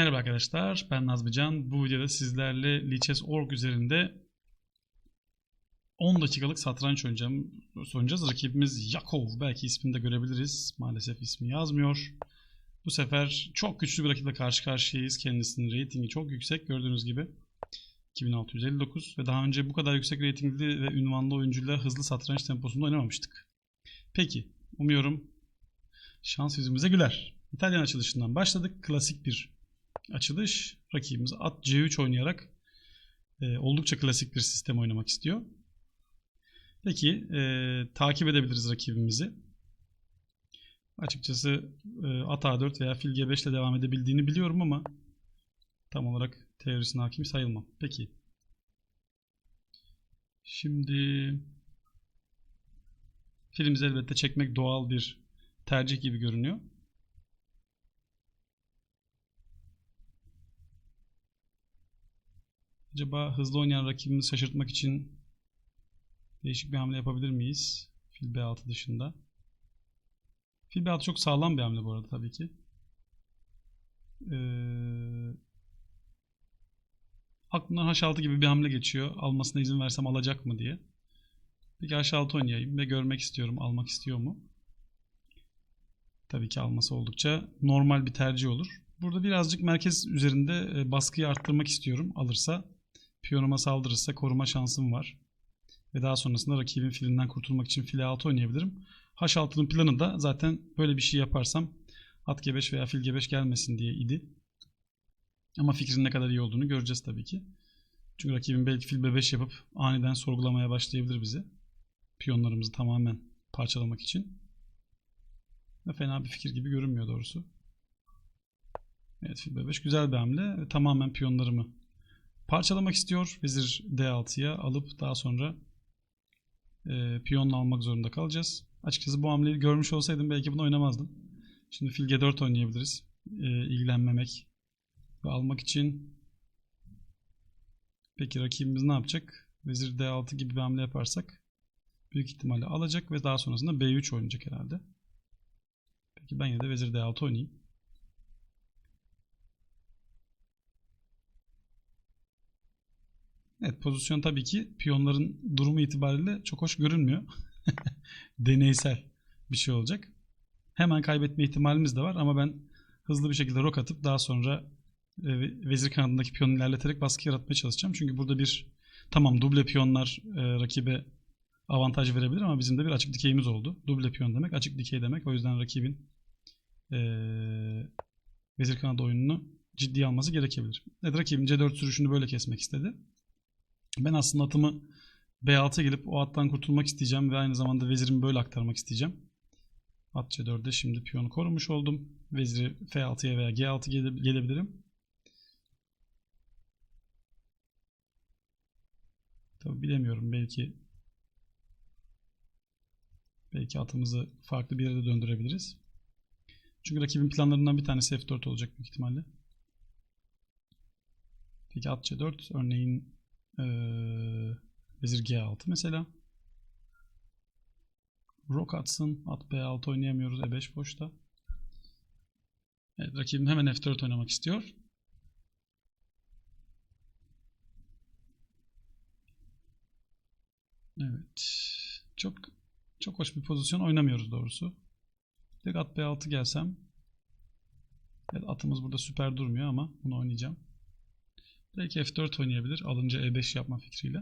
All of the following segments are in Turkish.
Merhaba arkadaşlar, ben Nazmican. Bu videoda sizlerle Lichess.org üzerinde 10 dakikalık satranç oynayacağım, oynayacağız. Rakibimiz Yakov, belki ismini de görebiliriz. Maalesef ismi yazmıyor. Bu sefer çok güçlü bir rakiple karşı karşıyayız. Kendisinin reytingi çok yüksek, gördüğünüz gibi. 2659 ve daha önce bu kadar yüksek reytingli ve ünvanlı oyuncuyla hızlı satranç temposunda oynamamıştık. Peki, umuyorum şans yüzümüze güler. İtalyan açılışından başladık. Klasik bir açılış. Rakibimiz at C3 oynayarak e, oldukça klasik bir sistem oynamak istiyor. Peki e, takip edebiliriz rakibimizi. Açıkçası e, at A4 veya fil G5 ile devam edebildiğini biliyorum ama tam olarak teorisine hakim sayılmam. Peki. Şimdi filimizi elbette çekmek doğal bir tercih gibi görünüyor. Acaba hızlı oynayan rakibimizi şaşırtmak için değişik bir hamle yapabilir miyiz? Fil B6 dışında. Fil B6 çok sağlam bir hamle bu arada tabii ki. Ee, aklımdan H6 gibi bir hamle geçiyor. Almasına izin versem alacak mı diye. Peki H6 oynayayım ve görmek istiyorum. Almak istiyor mu? Tabii ki alması oldukça normal bir tercih olur. Burada birazcık merkez üzerinde baskıyı arttırmak istiyorum. Alırsa Piyonuma saldırırsa koruma şansım var. Ve daha sonrasında rakibin filinden kurtulmak için file 6 oynayabilirim. H6'nın planı da zaten böyle bir şey yaparsam at G5 veya fil G5 gelmesin diye idi. Ama fikrin ne kadar iyi olduğunu göreceğiz tabii ki. Çünkü rakibin belki fil B5 yapıp aniden sorgulamaya başlayabilir bizi. Piyonlarımızı tamamen parçalamak için. Ve fena bir fikir gibi görünmüyor doğrusu. Evet fil B5 güzel bir hamle. Tamamen piyonlarımı parçalamak istiyor. Vezir D6'ya alıp daha sonra e, piyonla almak zorunda kalacağız. Açıkçası bu hamleyi görmüş olsaydım belki bunu oynamazdım. Şimdi fil G4 oynayabiliriz. E, ilgilenmemek ve almak için peki rakibimiz ne yapacak? Vezir D6 gibi bir hamle yaparsak büyük ihtimalle alacak ve daha sonrasında B3 oynayacak herhalde. Peki ben yine de vezir D6 oynayayım. Evet pozisyon tabii ki piyonların durumu itibariyle çok hoş görünmüyor. Deneysel bir şey olacak. Hemen kaybetme ihtimalimiz de var ama ben hızlı bir şekilde rok atıp daha sonra e, vezir kanadındaki piyonu ilerleterek baskı yaratmaya çalışacağım. Çünkü burada bir tamam duble piyonlar e, rakibe avantaj verebilir ama bizim de bir açık dikeyimiz oldu. Duble piyon demek açık dikey demek. O yüzden rakibin e, vezir kanadı oyununu ciddiye alması gerekebilir. Evet rakibim C4 sürüşünü böyle kesmek istedi. Ben aslında atımı B6'ya gelip o attan kurtulmak isteyeceğim ve aynı zamanda vezirimi böyle aktarmak isteyeceğim. At C4'de şimdi piyonu korumuş oldum. Veziri F6'ya veya G6 gele gelebilirim. Tabi bilemiyorum belki belki atımızı farklı bir yere döndürebiliriz. Çünkü rakibin planlarından bir tanesi F4 olacak büyük ihtimalle. Peki at C4 örneğin ee, vezir G6 mesela. Rook atsın. At B6 oynayamıyoruz. E5 boşta. Evet, rakibim hemen F4 oynamak istiyor. Evet. Çok çok hoş bir pozisyon oynamıyoruz doğrusu. Tek at B6 gelsem. Evet, atımız burada süper durmuyor ama bunu oynayacağım. Belki F4 oynayabilir. Alınca E5 yapma fikriyle.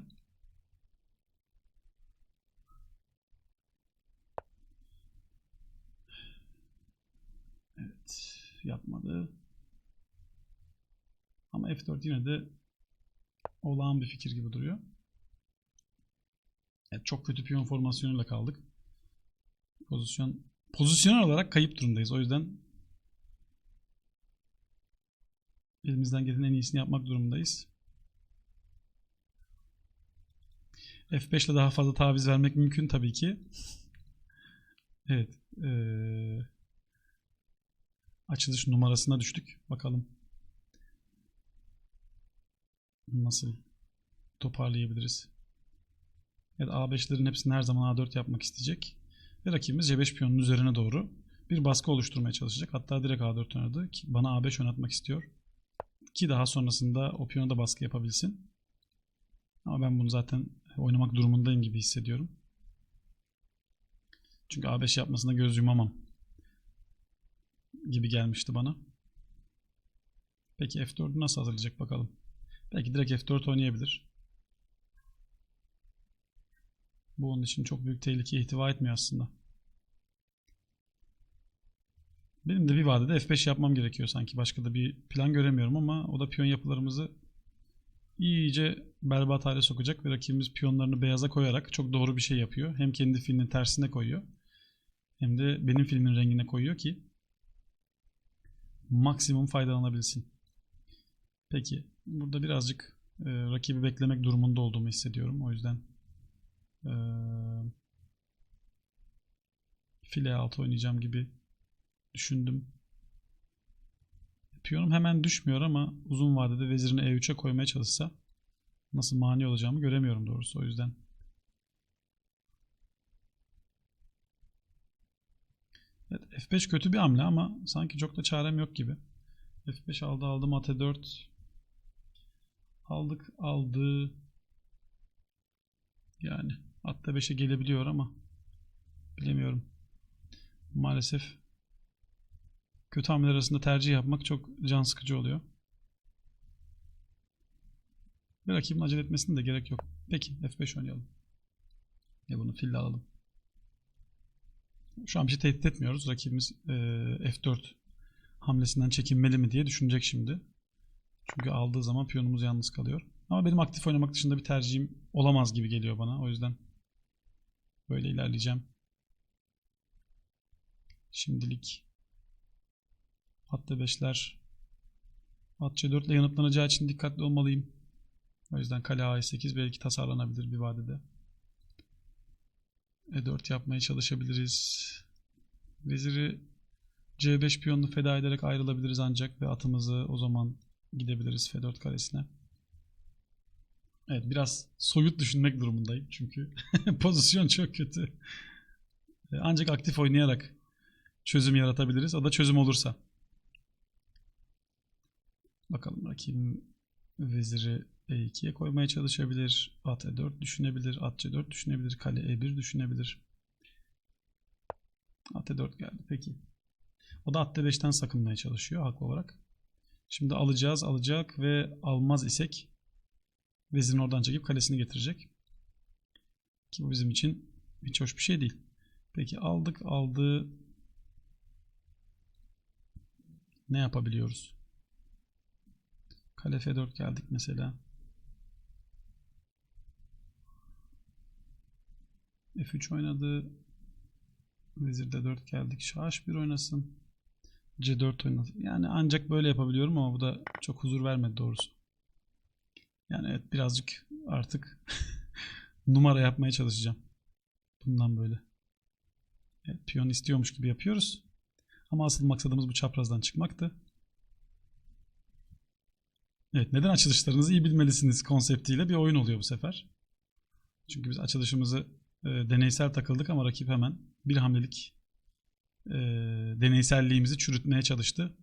Evet. Yapmadı. Ama F4 yine de olağan bir fikir gibi duruyor. Evet, çok kötü piyon formasyonuyla kaldık. Pozisyon pozisyonel olarak kayıp durumdayız. O yüzden Elimizden gelen en iyisini yapmak durumundayız. F5 ile daha fazla taviz vermek mümkün tabii ki. Evet. Ee, açılış numarasına düştük. Bakalım nasıl toparlayabiliriz. Evet A5'lerin hepsini her zaman A4 yapmak isteyecek. Ve rakibimiz C5 piyonunun üzerine doğru bir baskı oluşturmaya çalışacak. Hatta direkt A4 oynadı. Bana A5 oynatmak istiyor. Ki daha sonrasında o piyona baskı yapabilsin. Ama ben bunu zaten oynamak durumundayım gibi hissediyorum. Çünkü A5 yapmasına göz yumamam gibi gelmişti bana. Peki F4'ü nasıl hazırlayacak bakalım. Belki direkt F4 oynayabilir. Bu onun için çok büyük tehlikeye ihtiva etmiyor aslında. Benim de bir vadede F5 yapmam gerekiyor sanki. Başka da bir plan göremiyorum ama o da piyon yapılarımızı iyice berbat hale sokacak ve rakibimiz piyonlarını beyaza koyarak çok doğru bir şey yapıyor. Hem kendi filmin tersine koyuyor hem de benim filmin rengine koyuyor ki maksimum faydalanabilsin. Peki burada birazcık e, rakibi beklemek durumunda olduğumu hissediyorum. O yüzden e, file altı oynayacağım gibi düşündüm. Piyonum hemen düşmüyor ama uzun vadede vezirini E3'e koymaya çalışsa nasıl mani olacağımı göremiyorum doğrusu o yüzden. Evet, F5 kötü bir hamle ama sanki çok da çarem yok gibi. F5 aldı aldım at 4 aldık aldı yani at 5'e gelebiliyor ama bilemiyorum. Maalesef kötü hamleler arasında tercih yapmak çok can sıkıcı oluyor. Ve rakibin acele etmesine de gerek yok. Peki F5 oynayalım. Ve bunu fille alalım. Şu an bir şey tehdit etmiyoruz. Rakibimiz e, F4 hamlesinden çekinmeli mi diye düşünecek şimdi. Çünkü aldığı zaman piyonumuz yalnız kalıyor. Ama benim aktif oynamak dışında bir tercihim olamaz gibi geliyor bana. O yüzden böyle ilerleyeceğim. Şimdilik at D5'ler at C4 ile yanıtlanacağı için dikkatli olmalıyım. O yüzden kale A8 belki tasarlanabilir bir vadede. E4 yapmaya çalışabiliriz. Veziri C5 piyonunu feda ederek ayrılabiliriz ancak ve atımızı o zaman gidebiliriz F4 karesine. Evet biraz soyut düşünmek durumundayım çünkü pozisyon çok kötü. Ancak aktif oynayarak çözüm yaratabiliriz. O da çözüm olursa. Bakalım rakibim veziri E2'ye koymaya çalışabilir. At E4 düşünebilir. At C4 düşünebilir. Kale E1 düşünebilir. At E4 geldi. Peki. O da at D5'ten sakınmaya çalışıyor haklı olarak. Şimdi alacağız alacak ve almaz isek vezirin oradan çekip kalesini getirecek. Ki bu bizim için hiç hoş bir şey değil. Peki aldık aldı. Ne yapabiliyoruz? Kale F4 geldik mesela. F3 oynadı. Vezir D4 geldik. Şah H1 oynasın. C4 oynadı. Yani ancak böyle yapabiliyorum ama bu da çok huzur vermedi doğrusu. Yani evet birazcık artık numara yapmaya çalışacağım. Bundan böyle. Evet, piyon istiyormuş gibi yapıyoruz. Ama asıl maksadımız bu çaprazdan çıkmaktı. Evet, neden açılışlarınızı iyi bilmelisiniz konseptiyle bir oyun oluyor bu sefer. Çünkü biz açılışımızı e, deneysel takıldık ama rakip hemen bir hamlelik e, deneyselliğimizi çürütmeye çalıştı.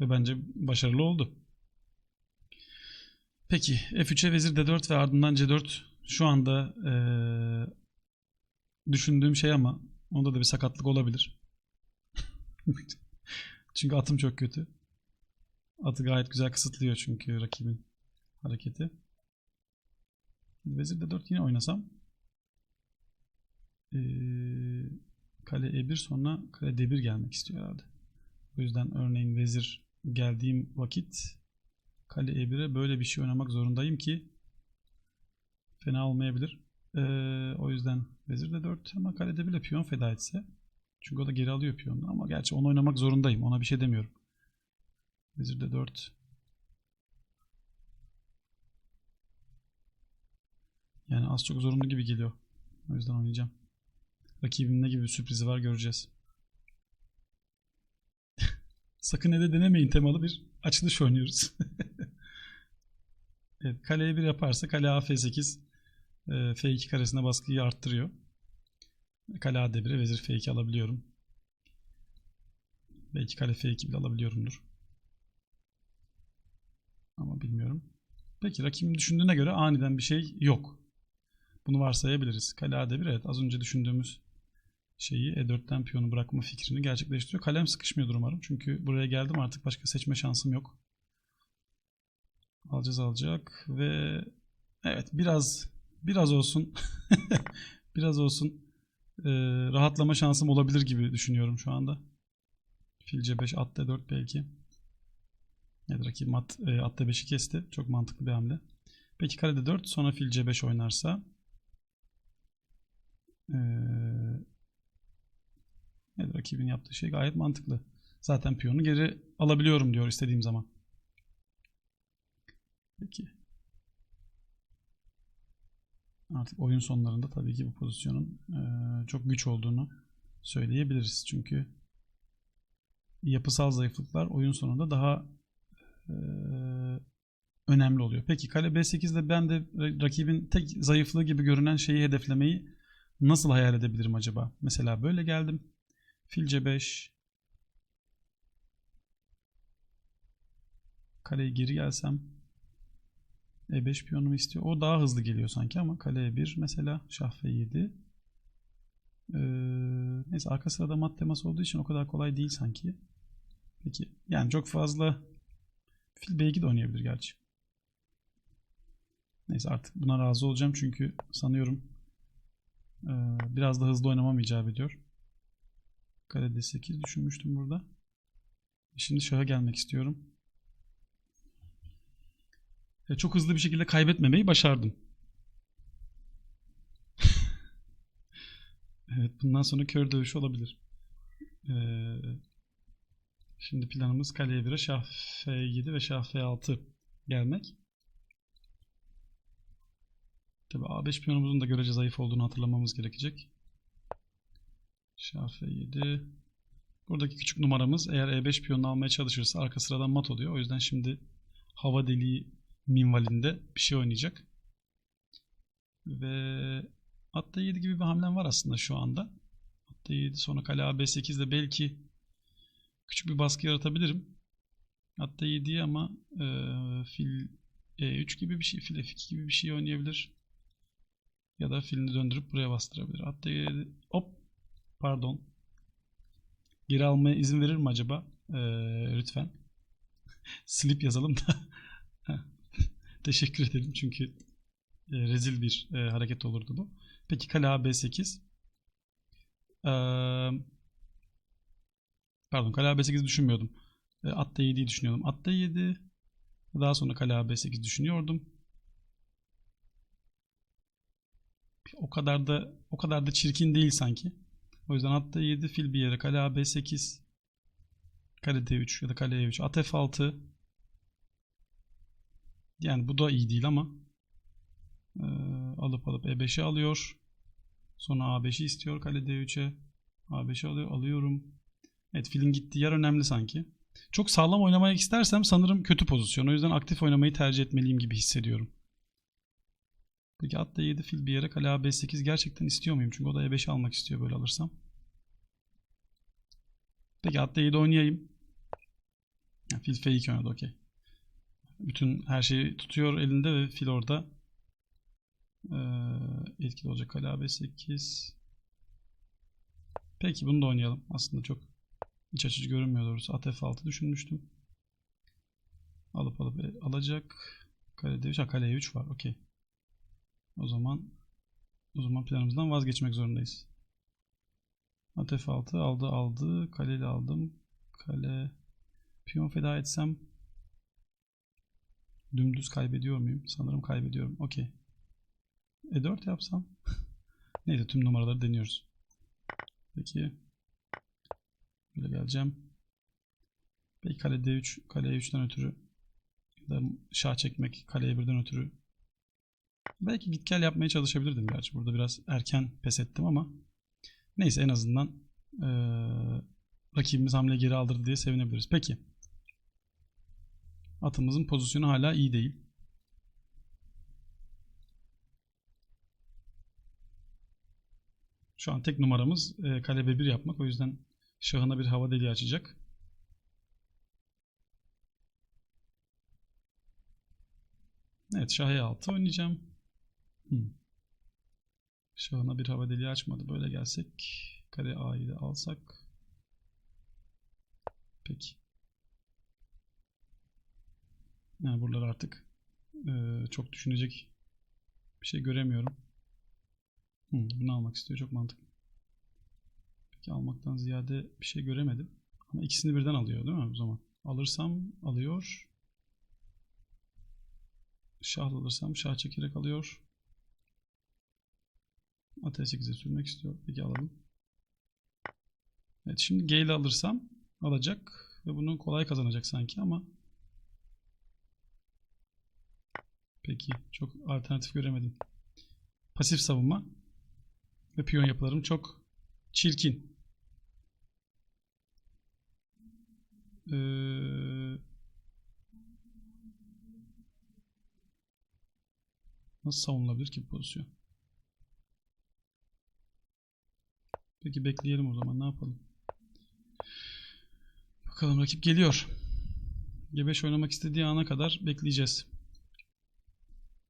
Ve bence başarılı oldu. Peki F3'e vezir D4 ve ardından C4 şu anda e, düşündüğüm şey ama onda da bir sakatlık olabilir. çünkü atım çok kötü. Atı gayet güzel kısıtlıyor çünkü rakibin hareketi. Vezir D4 yine oynasam. Ee, kale E1 sonra kale D1 gelmek istiyor herhalde. O yüzden örneğin vezir geldiğim vakit kale E1'e böyle bir şey oynamak zorundayım ki fena olmayabilir. Ee, o yüzden vezir D4 ama kale D1 ile piyon feda etse çünkü o da geri alıyor piyonu ama gerçi onu oynamak zorundayım. Ona bir şey demiyorum. Vezir de 4. Yani az çok zorunlu gibi geliyor. O yüzden oynayacağım. Rakibim ne gibi bir sürprizi var göreceğiz. Sakın ede denemeyin temalı bir açılış oynuyoruz. evet, kaleye 1 yaparsa kale A F8 F2 karesine baskıyı arttırıyor. Kale A D1'e vezir F2 alabiliyorum. Belki kale F2 bile alabiliyorumdur. Peki rakibim düşündüğüne göre aniden bir şey yok. Bunu varsayabiliriz. Kale A1 evet az önce düşündüğümüz şeyi E4'ten piyonu bırakma fikrini gerçekleştiriyor. Kalem sıkışmıyordur umarım. Çünkü buraya geldim artık başka seçme şansım yok. Alacağız alacak ve evet biraz biraz olsun biraz olsun e, rahatlama şansım olabilir gibi düşünüyorum şu anda. Fil C5 at D4 belki. Evet rakibim at, e, at D5'i kesti. Çok mantıklı bir hamle. Peki kare D4 sonra fil C5 oynarsa e, evet rakibin yaptığı şey gayet mantıklı. Zaten piyonu geri alabiliyorum diyor istediğim zaman. Peki. Artık oyun sonlarında tabii ki bu pozisyonun e, çok güç olduğunu söyleyebiliriz. Çünkü yapısal zayıflıklar oyun sonunda daha e, önemli oluyor. Peki kale B8'de ben de rakibin tek zayıflığı gibi görünen şeyi hedeflemeyi nasıl hayal edebilirim acaba? Mesela böyle geldim. Fil C5 Kaleye geri gelsem E5 piyonumu istiyor. O daha hızlı geliyor sanki ama kale E1 mesela şah F7 ee, neyse arka sırada mat teması olduğu için o kadar kolay değil sanki. Peki yani çok fazla fil B2 de oynayabilir gerçi. Neyse artık buna razı olacağım çünkü sanıyorum e, biraz da hızlı oynamam icap ediyor. Kale D8 düşünmüştüm burada. Şimdi şaha gelmek istiyorum. E, çok hızlı bir şekilde kaybetmemeyi başardım. evet bundan sonra kör dövüşü olabilir. Ee, şimdi planımız kaleye 1'e şah F7 ve şah F6 gelmek. Tabi A5 piyonumuzun da görece zayıf olduğunu hatırlamamız gerekecek. Şah F7. Buradaki küçük numaramız eğer E5 piyonunu almaya çalışırsa arka sıradan mat oluyor. O yüzden şimdi hava deliği minvalinde bir şey oynayacak. Ve at D7 gibi bir hamlem var aslında şu anda. At D7 sonra kale A5 ile belki küçük bir baskı yaratabilirim. At D7'yi ama e, fil E3 gibi bir şey, fil F2 gibi bir şey oynayabilir. Ya da filini döndürüp buraya bastırabilir. At D7 hop pardon. Geri almaya izin verir mi acaba? E, lütfen. Slip yazalım da. Teşekkür ederim çünkü e, rezil bir e, hareket olurdu bu. Peki kale A5 e, pardon kale A5 düşünmüyordum. E, at D7'yi düşünüyordum. At D7 daha sonra kale A5 düşünüyordum. O kadar da o kadar da çirkin değil sanki. O yüzden at D7 fil bir yere kale A5 kale D3 ya da kale E3 at F6 yani bu da iyi değil ama e, alıp alıp E5'i alıyor. Sonra A5'i istiyor kale D3'e. A5'i alıyor, alıyorum. Evet filin gittiği yer önemli sanki. Çok sağlam oynamayı istersem sanırım kötü pozisyon. O yüzden aktif oynamayı tercih etmeliyim gibi hissediyorum. Peki at D7 fil bir yere kale A5 gerçekten istiyor muyum? Çünkü o da E5'i almak istiyor böyle alırsam. Peki at D7 oynayayım. Ya, fil F2 oynadı okey. Bütün her şeyi tutuyor elinde ve fil orada ee, etkili olacak. Kale A5 Peki bunu da oynayalım. Aslında çok iç açıcı görünmüyor doğrusu. At F6 düşünmüştüm. Alıp alıp e, alacak. Kale D3. Ha kale E3 var. Okey. O zaman o zaman planımızdan vazgeçmek zorundayız. At F6 aldı aldı. Kaleyle aldım. Kale piyon feda etsem Dümdüz kaybediyor muyum? Sanırım kaybediyorum. Okey. E4 yapsam. Neyse tüm numaraları deniyoruz. Peki. Böyle geleceğim. Peki kale D3, kale E3'ten ötürü ya da şah çekmek, kale E1'den ötürü belki git gel yapmaya çalışabilirdim gerçi. Burada biraz erken pes ettim ama neyse en azından ee, rakibimiz hamle geri aldırdı diye sevinebiliriz. Peki. Atımızın pozisyonu hala iyi değil. Şu an tek numaramız e, kale B1 yapmak. O yüzden şahına bir hava deliği açacak. Evet şah E6 oynayacağım. Hmm. Şahına bir hava deliği açmadı. Böyle gelsek kare A'yı da alsak. Peki. Yani buralar artık e, çok düşünecek bir şey göremiyorum. Hmm, bunu almak istiyor. Çok mantıklı. Peki almaktan ziyade bir şey göremedim. Ama ikisini birden alıyor değil mi o zaman? Alırsam alıyor. Şah alırsam şah çekerek alıyor. At 8'e sürmek istiyor. Peki alalım. Evet şimdi G ile alırsam alacak ve bunu kolay kazanacak sanki ama Peki çok alternatif göremedim. Pasif savunma ve piyon yapılarım çok çirkin. Ee, nasıl savunulabilir ki bu pozisyon? Peki bekleyelim o zaman ne yapalım? Bakalım rakip geliyor. G5 oynamak istediği ana kadar bekleyeceğiz.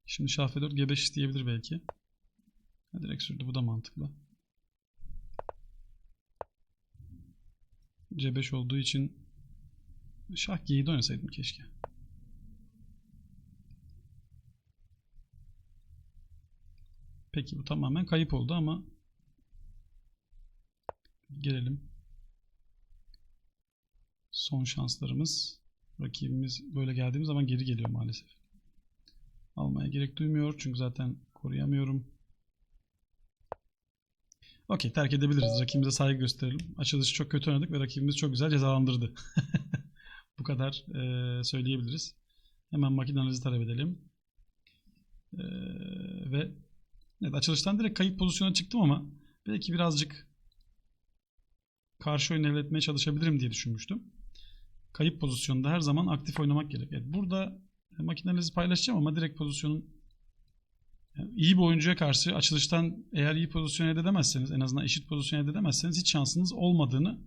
Şimdi şah F4 G5 isteyebilir belki. Ha, direkt sürdü bu da mantıklı. C5 olduğu için şah G7 oynasaydım keşke. Peki bu tamamen kayıp oldu ama gelelim. Son şanslarımız. Rakibimiz böyle geldiğimiz zaman geri geliyor maalesef. Almaya gerek duymuyor çünkü zaten koruyamıyorum. Okey terk edebiliriz. Rakibimize saygı gösterelim. Açılışı çok kötü oynadık ve rakibimiz çok güzel cezalandırdı. Bu kadar e, söyleyebiliriz. Hemen makine analizi talep edelim. E, ve evet, açılıştan direkt kayıp pozisyona çıktım ama belki birazcık karşı oyun elde etmeye çalışabilirim diye düşünmüştüm. Kayıp pozisyonda her zaman aktif oynamak gerek. Evet, burada makinenizi paylaşacağım ama direkt pozisyonun yani iyi bir oyuncuya karşı açılıştan eğer iyi pozisyon elde edemezseniz en azından eşit pozisyon elde edemezseniz hiç şansınız olmadığını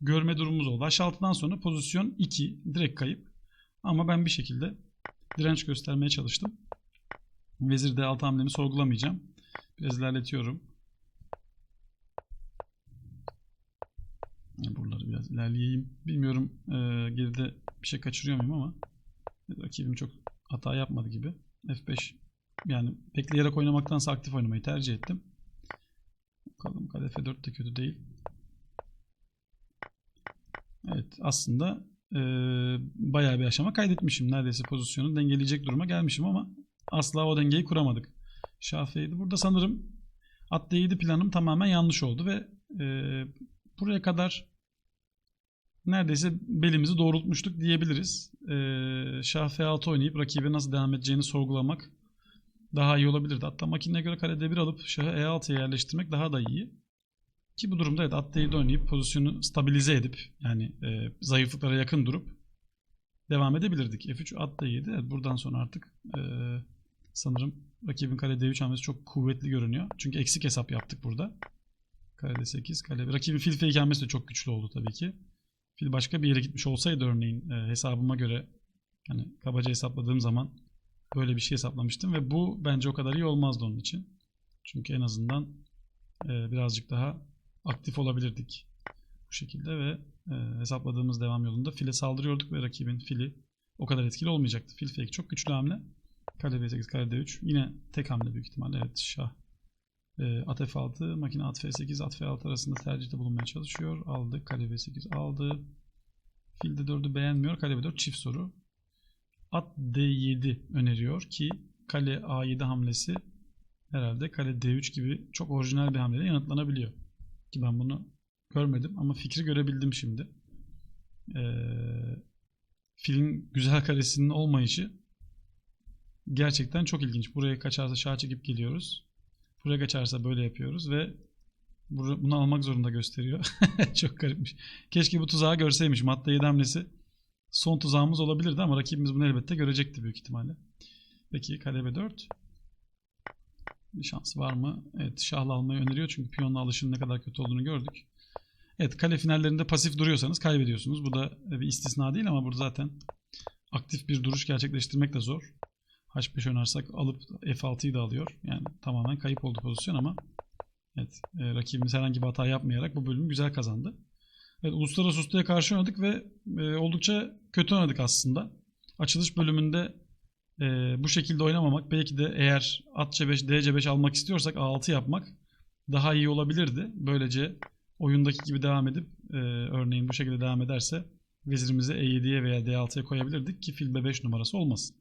görme durumumuz oldu. H6'dan sonra pozisyon 2 direkt kayıp. Ama ben bir şekilde direnç göstermeye çalıştım. Vezir D6 hamlemi sorgulamayacağım. Biraz ilerletiyorum. Buraları biraz ilerleyeyim. Bilmiyorum e, geride bir şey kaçırıyor muyum ama rakibim çok hata yapmadı gibi. F5 yani bekleyerek oynamaktansa aktif oynamayı tercih ettim. Bakalım kale F4 de kötü değil. Evet aslında e, bayağı bir aşama kaydetmişim. Neredeyse pozisyonu dengeleyecek duruma gelmişim ama asla o dengeyi kuramadık. F7. Burada sanırım at D7 planım tamamen yanlış oldu ve e, buraya kadar neredeyse belimizi doğrultmuştuk diyebiliriz. Ee, şah F6 oynayıp rakibe nasıl devam edeceğini sorgulamak daha iyi olabilirdi. Hatta makineye göre kare D1 alıp şahı E6'ya yerleştirmek daha da iyi. Ki bu durumda evet at D7 oynayıp pozisyonu stabilize edip yani e, zayıflıklara yakın durup devam edebilirdik. F3 at D7 evet, buradan sonra artık e, sanırım rakibin kare D3 hamlesi çok kuvvetli görünüyor. Çünkü eksik hesap yaptık burada. Kare D8, kale Rakibin fil F2 hamlesi de çok güçlü oldu tabii ki. Fil başka bir yere gitmiş olsaydı örneğin e, hesabıma göre hani kabaca hesapladığım zaman böyle bir şey hesaplamıştım ve bu bence o kadar iyi olmazdı onun için. Çünkü en azından e, birazcık daha aktif olabilirdik bu şekilde ve e, hesapladığımız devam yolunda file saldırıyorduk ve rakibin fili o kadar etkili olmayacaktı. Fil fake çok güçlü hamle. Kale B8, kale D3. Yine tek hamle büyük ihtimalle. Evet şah. E, at F6, makine at F8, at F6 arasında tercihte bulunmaya çalışıyor. Aldı. Kale B8 aldı. Fil D4'ü beğenmiyor. Kale B4 çift soru. At D7 öneriyor ki kale A7 hamlesi herhalde kale D3 gibi çok orijinal bir hamleyle yanıtlanabiliyor. Ki ben bunu görmedim ama fikri görebildim şimdi. Ee, filin güzel karesinin olmayışı gerçekten çok ilginç. Buraya kaçarsa şah çekip geliyoruz. Buraya kaçarsa böyle yapıyoruz ve bunu almak zorunda gösteriyor. çok garipmiş. Keşke bu tuzağı görseymiş. Madde 7 hamlesi son tuzağımız olabilirdi ama rakibimiz bunu elbette görecekti büyük ihtimalle. Peki kale B4. Bir şans var mı? Evet şahla almayı öneriyor çünkü piyonla alışın ne kadar kötü olduğunu gördük. Evet kale finallerinde pasif duruyorsanız kaybediyorsunuz. Bu da bir istisna değil ama burada zaten aktif bir duruş gerçekleştirmek de zor. H5 oynarsak alıp F6'yı da alıyor. Yani tamamen kayıp oldu pozisyon ama evet e, rakibimiz herhangi bir hata yapmayarak bu bölümü güzel kazandı. Evet Uluslararası Usta'ya karşı oynadık ve e, oldukça kötü oynadık aslında. Açılış bölümünde e, bu şekilde oynamamak belki de eğer at C5, D C5 almak istiyorsak A6 yapmak daha iyi olabilirdi. Böylece oyundaki gibi devam edip e, örneğin bu şekilde devam ederse vezirimizi E7'ye veya D6'ya koyabilirdik ki fil B5 numarası olmasın.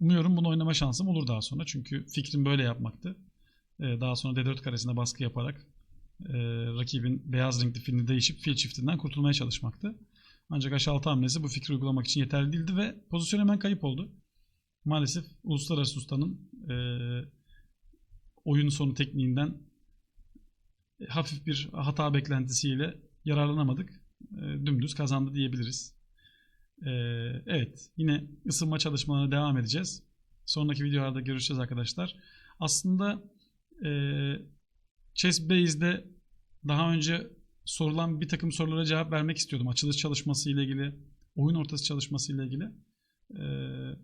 Umuyorum bunu oynama şansım olur daha sonra. Çünkü fikrim böyle yapmaktı. E, daha sonra D4 karesine baskı yaparak e, rakibin beyaz renkli filini değişip fil çiftinden kurtulmaya çalışmaktı. Ancak H6 hamlesi bu fikri uygulamak için yeterli değildi ve pozisyon hemen kayıp oldu. Maalesef Uluslararası Usta'nın e, oyun sonu tekniğinden e, hafif bir hata beklentisiyle yararlanamadık. E, dümdüz kazandı diyebiliriz. E, evet yine ısınma çalışmalarına devam edeceğiz. Sonraki videolarda görüşeceğiz arkadaşlar. Aslında e, Chess Base'de daha önce sorulan bir takım sorulara cevap vermek istiyordum. Açılış çalışması ile ilgili, oyun ortası çalışması ile ilgili. E,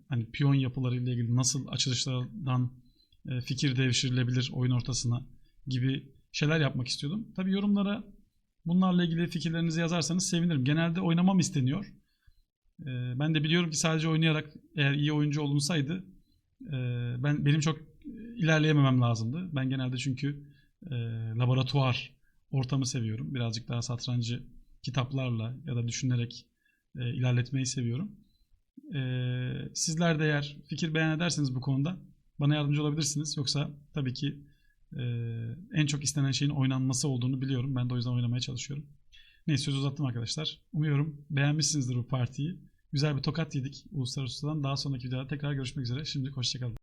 hani piyon yapıları ile ilgili nasıl açılışlardan e, fikir devşirilebilir oyun ortasına gibi şeyler yapmak istiyordum. Tabi yorumlara bunlarla ilgili fikirlerinizi yazarsanız sevinirim. Genelde oynamam isteniyor. E, ben de biliyorum ki sadece oynayarak eğer iyi oyuncu olunsaydı e, ben benim çok ilerleyememem lazımdı. Ben genelde çünkü e, laboratuvar ortamı seviyorum. Birazcık daha satrancı kitaplarla ya da düşünerek e, ilerletmeyi seviyorum. E, sizler de eğer fikir beyan ederseniz bu konuda bana yardımcı olabilirsiniz. Yoksa tabii ki e, en çok istenen şeyin oynanması olduğunu biliyorum. Ben de o yüzden oynamaya çalışıyorum. Neyse söz uzattım arkadaşlar. Umuyorum beğenmişsinizdir bu partiyi. Güzel bir tokat yedik Uluslararası'dan. Daha sonraki videoda tekrar görüşmek üzere. Şimdi hoşçakalın.